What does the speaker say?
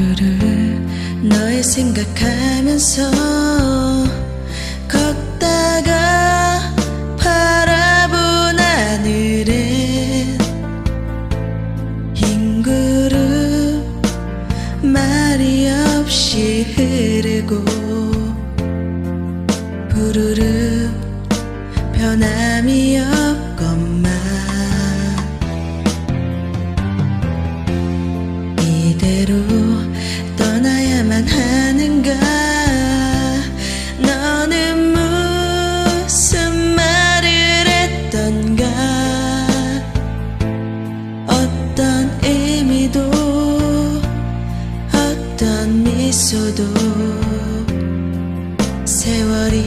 부르르 널 생각하면서 걷다가 바라본 하늘엔 흰 구름 말이 없이 흐르고 부르르 변함이 없건만 이대로 어떤 미소도 세월이